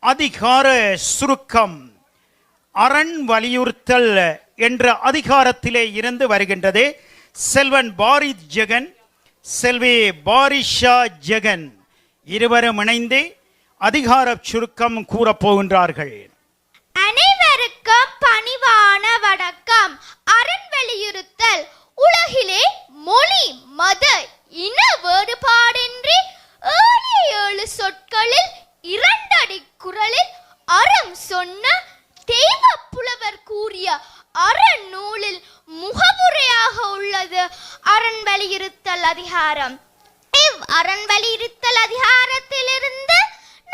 அதிகார சுருக்கம் அரண் வலியுறுத்தல் என்ற அதிகாரத்திலே இருந்து வருகின்றது. செல்வன் பாரித் ஜெகன் செல்வி பாரிஷா ஜெகன். இருவரும் இணைந்து அதிகார சுருக்கம் கூறப்போகின்றார்கள் கூறிய அறநூலில் முகமுறையாக உள்ளது. அரண் வலியுறுத்தல் அதிகாரம். இவ் அரண் வலியுறுத்தல் அதிகாரத்திலிருந்து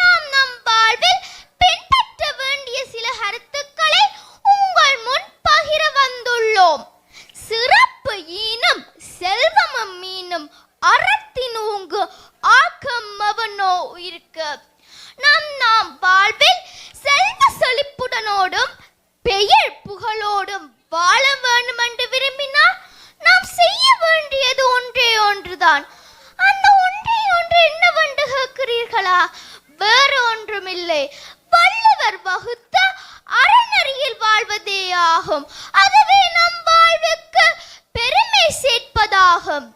நாம் நம் வாழ்வில் பின்பற்ற வேண்டிய சில கருத்துக்களை உங்கள் முன் பகிர வந்துள்ளோம். சிறப்பு ஈனும் செல்வமம் மீனும் அறத்தின் ஊங்கு ஆக்கம் அவனோ இருக்கு. நம் நாம் வாழ்வில் செல்வ செழிப்பு பெயர் புகழோடும் வாழ வேண்டும் என்று விரும்பினால் நாம் செய்ய வேண்டியது ஒன்றே ஒன்றுதான் அந்த ஒன்றை ஒன்று என்னவென்று கேட்கிறீர்களா? வேறு ஒன்றுமில்லை. வள்ளுவர் வகுத்த அறநெறியில் வாழ்வதே ஆகும் அதுவே நம் வாழ்வுக்கு பெருமை சேர்ப்பதாகும்.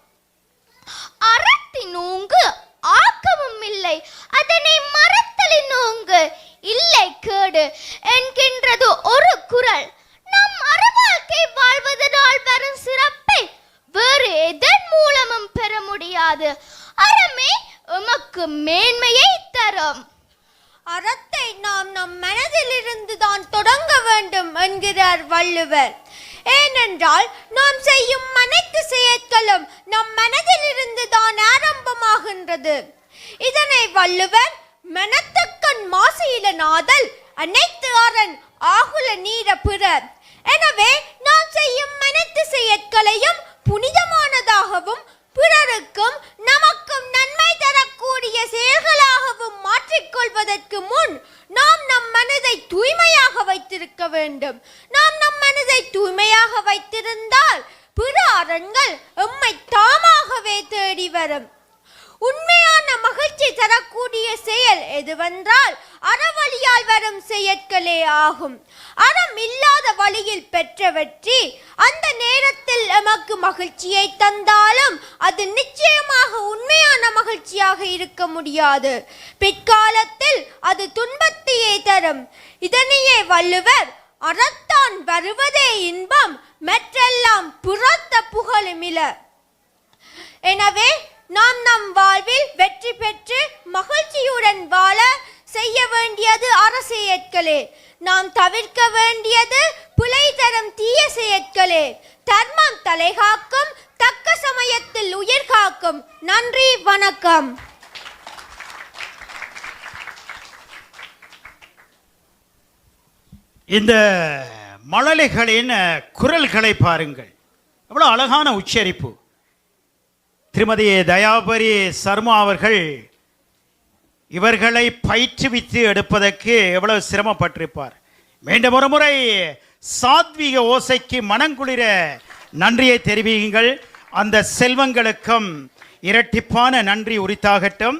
அறத்தின் ஊங்கு ஆக்கமும் இல்லை. அதனை மரத்தலின் ஊங்கு இல்லை கேடு என்கின்றது ஒரு குரல் நம் அறவாழ்க்கை வாழ்வதனால் வரும் சிறப்பை வேறு எதன் மூலமும் பெற தராது அறமே உமக்கு மேன்மையை தரும். அறத்தை நாம் நம் மனதிலிருந்து தான் தொடங்க வேண்டும் என்கிறார் வள்ளுவர். ஏனென்றால் நாம் செய்யும் அனைத்து செயற்களும் நம் மனதிலிருந்து தான் ஆரம்பமாகின்றது. இதனை வள்ளுவர் மனத்தக்கண் மாசையில நாதல் அனைத்து அரண் ஆகுல நீர பிற. எனவே நாம் மாற்றிக்கொள்வதற்கு முன் நாம் நம் மனதை தூய்மையாக வைத்திருக்க வேண்டும். நாம் நம் மனதை தூய்மையாக வைத்திருந்தால் பிற அரண்கள் எம்மை தாமாகவே தேடி வரும். உண்மையான மகிழ்ச்சி தரக்கூடிய செயல் எதுவென்றால் அறவழியால் வரும் செயற்களே ஆகும். அறம் இல்லாத வழியில் பெற்ற வெற்றி அந்த நேரத்தில் எமக்கு மகிழ்ச்சியை தந்தாலும் அது நிச்சயமாக மகிழ்ச்சியாக இருக்க முடியாது. பிற்காலத்தில் அது துன்பத்தையே தரும். இதனையே வள்ளுவர் அறத்தான் வருவதே இன்பம் மற்றெல்லாம் புறத்த புகழுமில எனவே நாம் நம் வாழ்வில் வெற்றி பெற்று மகிழ்ச்சியுடன் வாழ செய்ய வேண்டியது அரசியற்களே நாம் தவிர்க்க வேண்டியது பிழை தரும் தீய செயற்களே தர்மம் தலைகாக்கும் தக்க சமயத்தில் நன்றி வணக்கம். இந்த மழலைகளின் குரல்களை பாருங்கள். எவ்வளோ அழகான உச்சரிப்பு. திருமதி தயாபரி சர்மா அவர்கள் இவர்களை பயிற்றுவித்து எடுப்பதற்கு எவ்வளவு சிரமப்பட்டிருப்பார். மீண்டும் ஒரு முறை சாத்வீக ஓசைக்கு மனங்குளிர நன்றியை தெரிவியுங்கள். அந்த செல்வங்களுக்கும் இரட்டிப்பான நன்றி உரித்தாகட்டும்.